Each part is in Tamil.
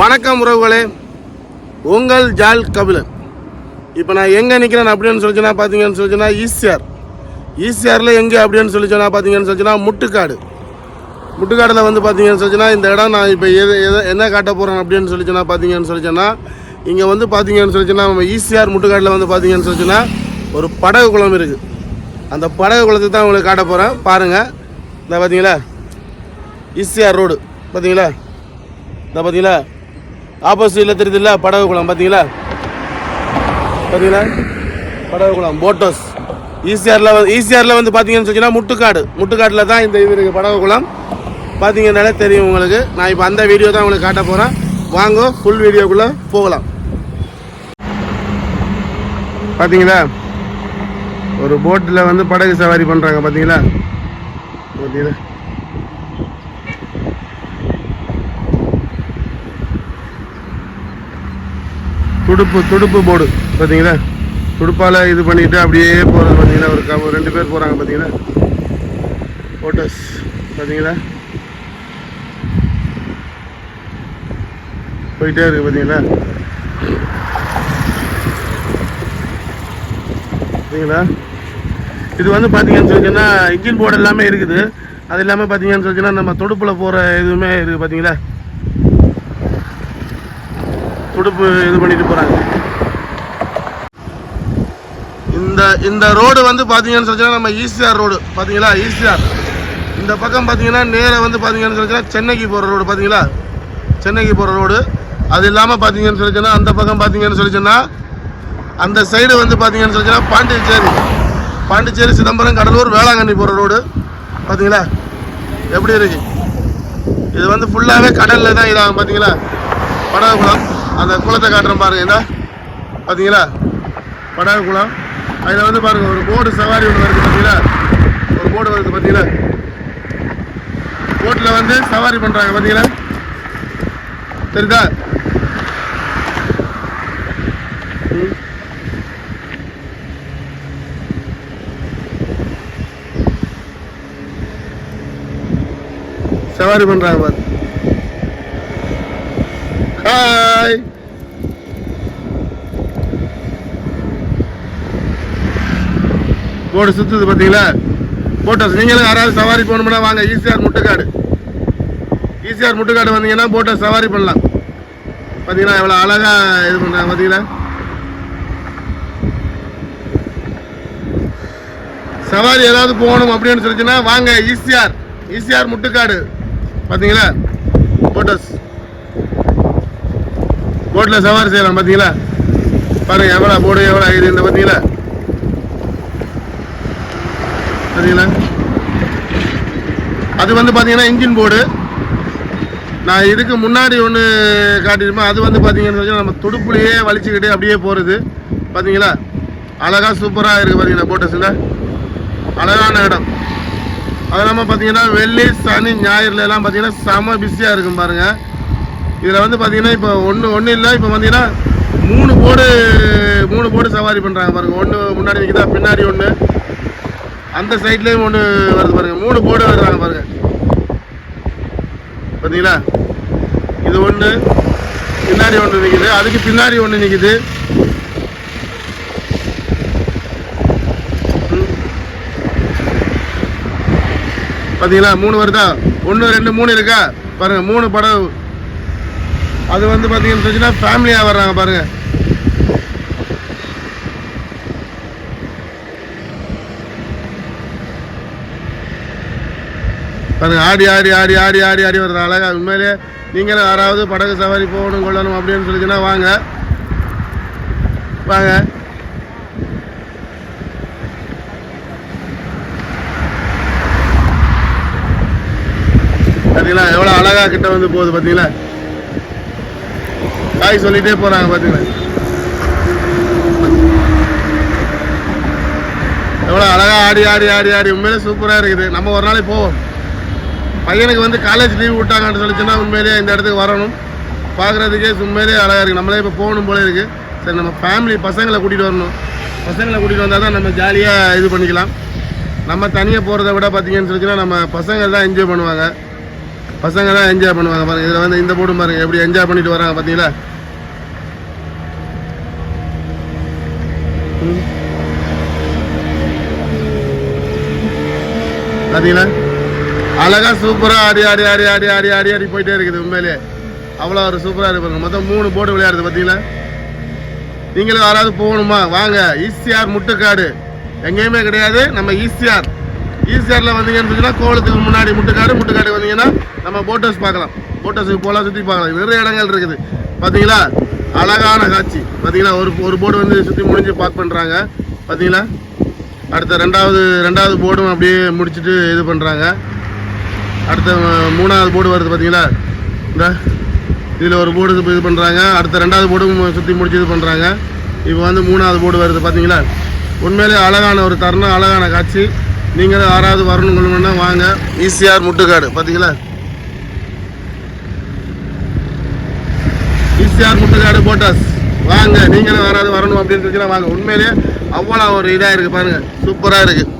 வணக்கம் உறவுகளே. உங்கள் ஜால் கபிலன். இப்போ நான் எங்கே நிற்கிறேன் அப்படின்னு சொல்லிச்சுன்னா பார்த்தீங்கன்னு சொல்லிச்சுன்னா ஈசிஆர். ஈசிஆரில் எங்கே அப்படின்னு சொல்லிச்சுன்னா பார்த்தீங்கன்னு சொல்லிச்சுன்னா முட்டுக்காடு. முட்டுக்காடில் வந்து பார்த்தீங்கன்னு சொல்லிச்சுன்னா இந்த இடம் நான் இப்போ எது எதை என்ன காட்ட போகிறேன் அப்படின்னு சொல்லிச்சுன்னா பார்த்தீங்கன்னு சொல்லிச்சுன்னா இங்கே வந்து பார்த்தீங்கன்னு சொல்லிச்சுன்னா நம்ம ஈசிஆர் முட்டுக்காட்டில் வந்து பார்த்தீங்கன்னு சொல்லிச்சுன்னா ஒரு படகு குளம் இருக்குது அந்த படகு குளத்தை தான் உங்களுக்கு காட்ட போகிறேன் பாருங்கள் இந்த பார்த்தீங்களா ஈசிஆர் ரோடு. பார்த்தீங்களா இந்த பார்த்தீங்களா ஆப்போசிட்டில் தெரியுதுல்ல படகு குளம் பார்த்தீங்களா பார்த்தீங்களா படகு குளம் போட்டோஸ். ஈசிஆரில் ஈசிஆரில் வந்து பார்த்தீங்கன்னு சொன்னா முட்டுக்காடு. முட்டுக்காட்டில் தான் இந்த இது இருக்குது படகு குளம். பார்த்தீங்கன்னாலே தெரியும் உங்களுக்கு. நான் இப்போ அந்த வீடியோ தான் உங்களுக்கு காட்ட போகிறேன் வாங்க ஃபுல் வீடியோக்குள்ளே போகலாம். பார்த்தீங்களா ஒரு போட்டில் வந்து படகு சவாரி பண்ணுறாங்க பார்த்தீங்களா பார்த்தீங்களா துடுப்பு துடுப்பு போர்டு பார்த்தீங்களா துடுப்பால் இது பண்ணிவிட்டு அப்படியே போகிறது பார்த்தீங்கன்னா ஒரு க- ரெண்டு பேர் போகிறாங்க பார்த்தீங்களா ஃபோட்டோஸ் பார்த்தீங்களா போயிட்டே இருக்கு பார்த்தீங்களா பார்த்தீங்களா இது வந்து பார்த்தீங்கன்னு சொல்லிச்சுன்னா இன்ஜின் போர்டு எல்லாமே இருக்குது. அது இல்லாமல் பார்த்தீங்கன்னு சொல்லிச்சுன்னா நம்ம துடுப்பில் போகிற இதுவுமே இருக்குது பார்த்தீங்களா துடுப்பு இது பண்ணிட்டு போறாங்க. இந்த இந்த ரோடு வந்து பாத்தீங்கன்னு சொல்லிச்சுன்னா நம்ம ஈசிஆர் ரோடு பாத்தீங்களா? ஈசிஆர். இந்த பக்கம் பாத்தீங்கன்னா நேராக வந்து பாத்தீங்கன்னு சொல்லிச்சுன்னா சென்னைக்கு போற ரோடு பாத்தீங்களா? சென்னைக்கு போற ரோடு. அது இல்லாம பாத்தீங்கன்னு சொல்லிச்சுன்னா அந்த பக்கம் பாத்தீங்கன்னு சொல்லிச்சுன்னா அந்த சைடு வந்து பாத்தீங்கன்னு சொல்லிச்சுன்னா பாண்டிச்சேரி. பாண்டிச்சேரி சிதம்பரம் கடலூர் வேளாங்கண்ணி போற ரோடு பாத்தீங்களா? எப்படி இருக்கு? இது வந்து ஃபுல்லாகவே கடலில் தான் இதாகும் பார்த்தீங்களா படகு அந்த குளத்தை காட்டுறேன் பாருங்க என்ன பார்த்தீங்களா படாக குளம். அதில் வந்து பாருங்க ஒரு போர்டு சவாரி ஒன்று வருது பார்த்தீங்களா ஒரு போர்டு வருது பார்த்தீங்களா போட்டில் வந்து சவாரி பண்ணுறாங்க பார்த்தீங்களா தெரியுதா? ம். சவாரி பண்ணுறாங்க பாரு. போட்டு சுற்றுது பார்த்தீங்களா போட்டோஸ் நீங்களும் யாராவது சவாரி போகணும்னா வாங்க. ஈசிஆர் முட்டுக்காடு. ஈசிஆர் முட்டுக்காடு வந்தீங்கன்னா போட்டை சவாரி பண்ணலாம். பார்த்தீங்களா எவ்வளோ அழகாக இது பண்ணுறாங்க பார்த்தீங்களா சவாரி ஏதாவது போகணும் அப்படின்னு சொல்லிச்சுன்னா வாங்க. ஈசிஆர். ஈசிஆர் முட்டுக்காடு. பார்த்தீங்களா போட்டோஸ் போட்டில் சவாரி செய்யலாம் பார்த்தீங்களா பாருங்கள் எவ்வளோ போர்டு எவ்வளோ இது இந்த பார்த்தீங்களா சரிங்களா? அது வந்து பார்த்தீங்கன்னா இன்ஜின் போர்டு நான் இதுக்கு முன்னாடி ஒன்று காட்டியிருப்பேன். அது வந்து பார்த்தீங்கன்னு நம்ம துடுப்புலையே வலிச்சுக்கிட்டு அப்படியே போகிறது பார்த்தீங்களா அழகாக சூப்பராக இருக்குது பார்த்தீங்களா போட்டஸில் அழகான இடம். அது இல்லாமல் பார்த்தீங்கன்னா வெள்ளி சனி ஞாயிறுல எல்லாம் பார்த்தீங்கன்னா செம பிஸியாக இருக்கும் பாருங்கள் இதில் வந்து பார்த்தீங்கன்னா இப்போ ஒன்று ஒன்றும் இல்லை. இப்போ பார்த்தீங்கன்னா மூணு போர்டு மூணு போர்டு சவாரி பண்ணுறாங்க பாருங்க. ஒன்று முன்னாடி நிற்கிதா பின்னாடி ஒன்று அந்த சைட்லேயும் ஒன்று வருது பாருங்கள் மூணு போர்டு வருவாங்க பாருங்கள் பார்த்தீங்களா இது ஒன்று பின்னாடி ஒன்று நிற்கிது அதுக்கு பின்னாடி ஒன்று நிற்கிது பார்த்தீங்களா மூணு வருதா? ஒன்று ரெண்டு மூணு இருக்கா? பாருங்கள் மூணு படம். அது வந்து பார்த்தீங்கன்னு சொன்னால் ஃபேமிலியாக வர்றாங்க பாருங்கள் பாருங்க ஆடி ஆடி ஆடி ஆடி ஆடி ஆடி வருது அழகா உண்மையிலே நீங்களும் யாராவது படகு சவாரி போகணும் கொள்ளணும் அப்படின்னு சொல்லிச்சுன்னா வாங்க. வாங்க. பார்த்தீங்களா எவ்வளோ அழகா கிட்ட வந்து போகுது பார்த்தீங்களா காய் சொல்லிட்டே போறாங்க பார்த்தீங்களா எவ்வளோ அழகா ஆடி ஆடி ஆடி ஆடி. உண்மையிலே சூப்பராக இருக்குது. நம்ம ஒரு நாளைக்கு போவோம். பையனுக்கு வந்து காலேஜ் லீவ் விட்டாங்கன்னு சொல்லிச்சுன்னா உண்மையிலேயே இந்த இடத்துக்கு வரணும். பார்க்குறதுக்கே உண்மையிலேயே அழகாக இருக்குது நம்மளே இப்போ போகணும் போல இருக்குது சரி நம்ம ஃபேமிலி பசங்களை கூட்டிகிட்டு வரணும். பசங்களை கூட்டிகிட்டு வந்தால் தான் நம்ம ஜாலியாக இது பண்ணிக்கலாம். நம்ம தனியாக போகிறத விட பார்த்தீங்கன்னு சொல்லிச்சுன்னா நம்ம பசங்க தான் என்ஜாய் பண்ணுவாங்க. பசங்க தான் என்ஜாய் பண்ணுவாங்க. பாருங்கள் இதில் வந்து இந்த போடும் பாருங்கள் எப்படி என்ஜாய் பண்ணிட்டு வராங்க பார்த்தீங்களா ம். பார்த்தீங்களா அழகா சூப்பரா ஆடி ஆடி ஆடி ஆடி ஆடி ஆடி ஆடி போயிட்டே இருக்குது உண்மையிலே. அவ்வளோ ஒரு சூப்பராக இருப்பாங்க மொத்தம் மூணு போர்டு விளையாடுது பார்த்தீங்களா? நீங்களும் யாராவது போகணுமா? வாங்க. ஈசிஆர் முட்டுக்காடு. எங்கேயுமே கிடையாது. நம்ம ஈசிஆர். ஈசிஆரில் வந்தீங்கன்னு சொன்னால் கோலத்துக்கு முன்னாடி முட்டுக்காடு முட்டுக்காடு வந்தீங்கன்னா நம்ம போட் ஹவுஸ் பார்க்கலாம். போட் ஹவுஸுக்கு போகலாம் சுற்றி பார்க்கலாம். நிறைய இடங்கள் இருக்குது. பார்த்தீங்களா? அழகான காட்சி. பார்த்தீங்களா? ஒரு ஒரு போர்டு வந்து சுற்றி முடிஞ்சு பார்க் பண்ணுறாங்க பார்த்தீங்களா? அடுத்த ரெண்டாவது ரெண்டாவது போர்டும் அப்படியே முடிச்சுட்டு இது பண்ணுறாங்க அடுத்த மூணாவது போர்டு வருது பார்த்தீங்களா இந்த இதில் ஒரு போர்டு இது பண்ணுறாங்க அடுத்த ரெண்டாவது போர்டும் சுற்றி முடிச்சு இது பண்ணுறாங்க இப்போ வந்து மூணாவது போர்டு வருது பார்த்தீங்களா உண்மையிலே அழகான ஒரு தருணம் அழகான காட்சி. நீங்களும் யாராவது வரணும் வாங்க. ஈசிஆர் முட்டுக்காடு பார்த்தீங்களா ஈசிஆர் முட்டுக்காடு போட்டாஸ். வாங்க நீங்களும் யாராவது வரணும் அப்படின்னு சொல்லிச்சுன்னா வாங்க. உண்மையிலேயே அவ்வளோ ஒரு இதாக இருக்குது பாருங்கள் சூப்பராக இருக்குது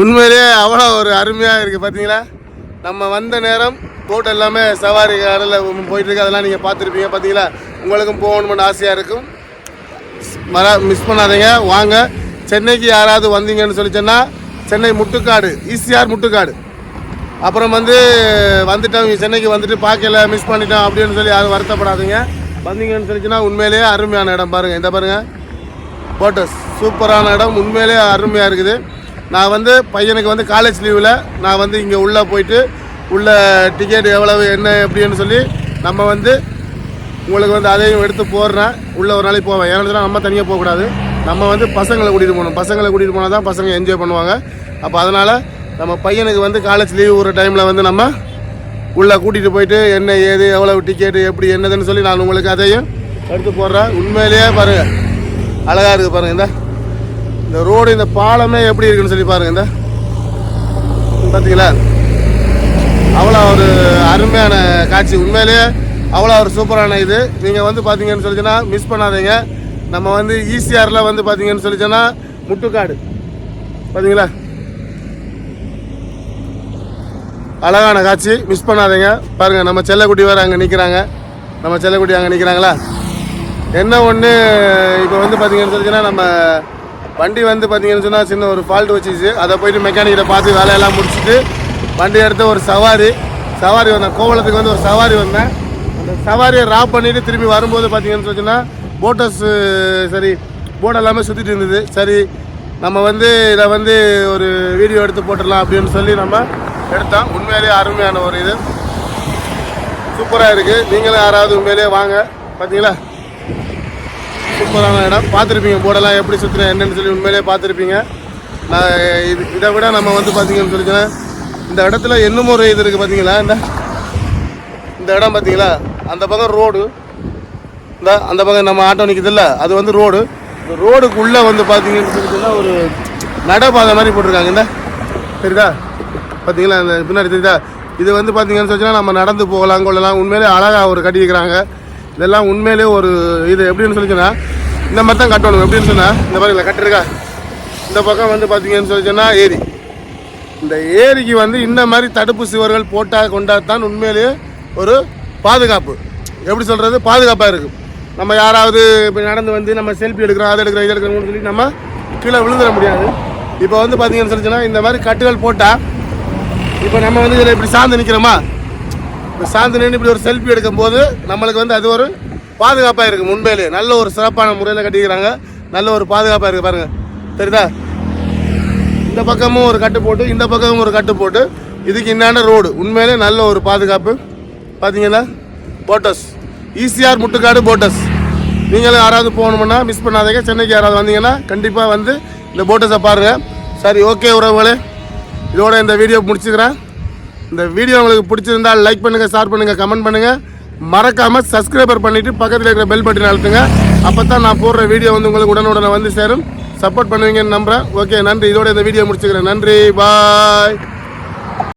உண்மையிலேயே அவ்வளோ ஒரு அருமையாக இருக்குது பார்த்தீங்களா? நம்ம வந்த நேரம் போட் எல்லாமே சவாரி கடலில் போயிட்டுருக்கு. அதெல்லாம் நீங்கள் பார்த்துருப்பீங்க பார்த்தீங்களா? உங்களுக்கும் போகணும்னு ஆசையாக இருக்கும். மற மிஸ் பண்ணாதீங்க. வாங்க. சென்னைக்கு யாராவது வந்தீங்கன்னு சொல்லி சொன்னால் சென்னை முட்டுக்காடு ஈசிஆர் முட்டுக்காடு. அப்புறம் வந்து வந்துட்டோம் சென்னைக்கு வந்துட்டு பார்க்கல மிஸ் பண்ணிட்டோம் அப்படின்னு சொல்லி யாரும் வருத்தப்படாதீங்க. வந்தீங்கன்னு சொல்லிச்சுன்னா உண்மையிலேயே அருமையான இடம் பாருங்கள் இந்த பாருங்கள் போட்டோஸ் சூப்பரான இடம். உண்மையிலேயே அருமையாக இருக்குது. நான் வந்து பையனுக்கு வந்து காலேஜ் லீவில் நான் வந்து இங்கே உள்ளே போயிட்டு உள்ள டிக்கெட் எவ்வளவு என்ன எப்படின்னு சொல்லி நம்ம வந்து உங்களுக்கு வந்து அதையும் எடுத்து போடுறேன். உள்ளே ஒரு நாளைக்கு போவேன். ஏன்னா நம்ம தனியாக போகக்கூடாது. நம்ம வந்து பசங்களை கூட்டிகிட்டு போகணும். பசங்களை கூட்டிகிட்டு போனால் தான் பசங்க என்ஜாய் பண்ணுவாங்க. அப்போ அதனால் நம்ம பையனுக்கு வந்து காலேஜ் லீவ் ஒரு டைமில் வந்து நம்ம உள்ளே கூட்டிகிட்டு போயிட்டு என்ன ஏது எவ்வளவு டிக்கெட்டு எப்படி என்னதுன்னு சொல்லி நான் உங்களுக்கு அதையும் எடுத்து போடுறேன். உண்மையிலேயே பாருங்கள் அழகாக இருக்குது பாருங்கள் இந்த. இந்த ரோடு இந்த பாலமே எப்படி இருக்குன்னு சொல்லி பாருங்கள் இந்த. பார்த்தீங்களா அவ்வளோ ஒரு அருமையான காட்சி. உண்மையிலேயே அவ்வளோ ஒரு சூப்பரான இது. நீங்கள் வந்து பார்த்தீங்கன்னு சொல்லிச்சுன்னா மிஸ் பண்ணாதீங்க. நம்ம வந்து ஈசிஆரில் வந்து பார்த்தீங்கன்னு சொல்லிச்சோன்னா முட்டுக்காடு. பார்த்தீங்களா அழகான காட்சி. மிஸ் பண்ணாதீங்க. பாருங்கள் நம்ம செல்லக்குட்டி வேறு அங்கே நிற்கிறாங்க நம்ம செல்லக்குட்டி அங்கே நிற்கிறாங்களா என்ன ஒன்று இப்போ வந்து பார்த்தீங்கன்னு சொல்லிச்சுன்னா நம்ம வண்டி வந்து பார்த்தீங்கன்னு சொன்னால் சின்ன ஒரு ஃபால்ட் வச்சிச்சு. அதை போயிட்டு மெக்கானிக்கிட்ட பார்த்து வேலையெல்லாம் முடிச்சுட்டு வண்டி எடுத்து ஒரு சவாரி. சவாரி வந்தேன். கோவளத்துக்கு வந்து ஒரு சவாரி வந்தேன். அந்த சவாரியை ராப் பண்ணிவிட்டு திரும்பி வரும்போது பார்த்தீங்கன்னு சொன்னால் போட்டஸ் சரி போட் எல்லாமே சுற்றிட்டு இருந்தது. சரி நம்ம வந்து இதை வந்து ஒரு வீடியோ எடுத்து போட்டுடலாம் அப்படின்னு சொல்லி நம்ம எடுத்தோம். உண்மையிலேயே அருமையான ஒரு இது. சூப்பராக இருக்குது நீங்களும் யாராவது உண்மையிலேயே வாங்க. பார்த்தீங்களா சூப்பரான இடம். பார்த்துருப்பீங்க போர்டெல்லாம் எப்படி சுற்றுறேன் என்னென்னு சொல்லி உண்மையிலே பார்த்துருப்பீங்க. நான் இது இதை விட நம்ம வந்து பார்த்தீங்கன்னு சொல்லிச்சுன்னா இந்த இடத்துல இன்னும் ஒரு இது இருக்குது பார்த்தீங்களா? இந்த இந்த இடம் பார்த்தீங்களா? அந்த பக்கம் ரோடு. இந்த அந்த பக்கம் நம்ம ஆட்டோ நிற்கிதில்ல அது வந்து ரோடு. இந்த ரோடுக்குள்ளே வந்து பார்த்தீங்கன்னு சொல்லிச்சுன்னா ஒரு நடைபாதை மாதிரி போட்டிருக்காங்க. இந்த சரிதா பார்த்தீங்களா? அந்த பின்னாடி தெரியுதா? இது வந்து பார்த்தீங்கன்னு சொன்னால் நம்ம நடந்து போகலாம் கொள்ளலாம். உண்மையிலே அழகாக ஒரு கட்டியிருக்கிறாங்க. இதெல்லாம் உண்மையிலே ஒரு இது எப்படின்னு சொல்லிச்சுன்னா இந்த மாதிரி தான் கட்டணும். எப்படின்னு சொன்னால் இந்த மாதிரி கட்டிருக்கா? இந்த பக்கம் வந்து பார்த்தீங்கன்னு சொல்லி சொன்னால் ஏரி. இந்த ஏரிக்கு வந்து இந்த மாதிரி தடுப்பு சுவர்கள் போட்டால் கொண்டா தான் உண்மையிலேயே ஒரு பாதுகாப்பு. எப்படி சொல்கிறது பாதுகாப்பாக இருக்கும். நம்ம யாராவது இப்போ நடந்து வந்து நம்ம செல்ஃபி எடுக்கிறோம் அதை எடுக்கிறோம் இதை எடுக்கிறோம்னு சொல்லி நம்ம கீழே விழுந்துட முடியாது. இப்போ வந்து பார்த்தீங்கன்னு சொல்லிச்சுன்னா இந்த மாதிரி கட்டுகள் போட்டால் இப்போ நம்ம வந்து இதில் இப்படி சார்ந்து நிற்கிறோமா இப்போ சாந்து நின்று இப்படி ஒரு செல்ஃபி எடுக்கும்போது நம்மளுக்கு வந்து அது ஒரு பாதுகாப்பாக இருக்குது உண்மையிலேயே நல்ல ஒரு சிறப்பான முறையில் கட்டிக்கிறாங்க. நல்ல ஒரு பாதுகாப்பாக இருக்குது பாருங்கள் தெரியுதா? இந்த பக்கமும் ஒரு கட்டு போட்டு இந்த பக்கமும் ஒரு கட்டு போட்டு இதுக்கு இன்னான ரோடு உண்மையிலே நல்ல ஒரு பாதுகாப்பு. பார்த்தீங்கன்னா போட்டஸ் ஈசிஆர் முட்டுக்காடு போட்டஸ் நீங்களும் யாராவது போகணுமுன்னா மிஸ் பண்ணாதீங்க. சென்னைக்கு யாராவது வந்தீங்கன்னா கண்டிப்பாக வந்து இந்த போட்டஸை பாருங்கள் சரி ஓகே உறவுகளே. இதோட இந்த வீடியோ முடிச்சுக்கிறேன். இந்த வீடியோ உங்களுக்கு பிடிச்சிருந்தால் லைக் பண்ணுங்கள் ஷேர் பண்ணுங்கள் கமெண்ட் பண்ணுங்கள் மறக்காமல் சப்ஸ்கிரைபர் பண்ணிவிட்டு பக்கத்தில் இருக்கிற பெல் பட்டன் அழுத்துங்க. அப்போ தான் நான் போடுற வீடியோ வந்து உங்களுக்கு உடனுடனே வந்து சேரும். சப்போர்ட் பண்ணுவீங்கன்னு நம்புகிறேன் ஓகே நன்றி. இதோட இந்த வீடியோ முடிச்சுக்கிறேன். நன்றி. பாய்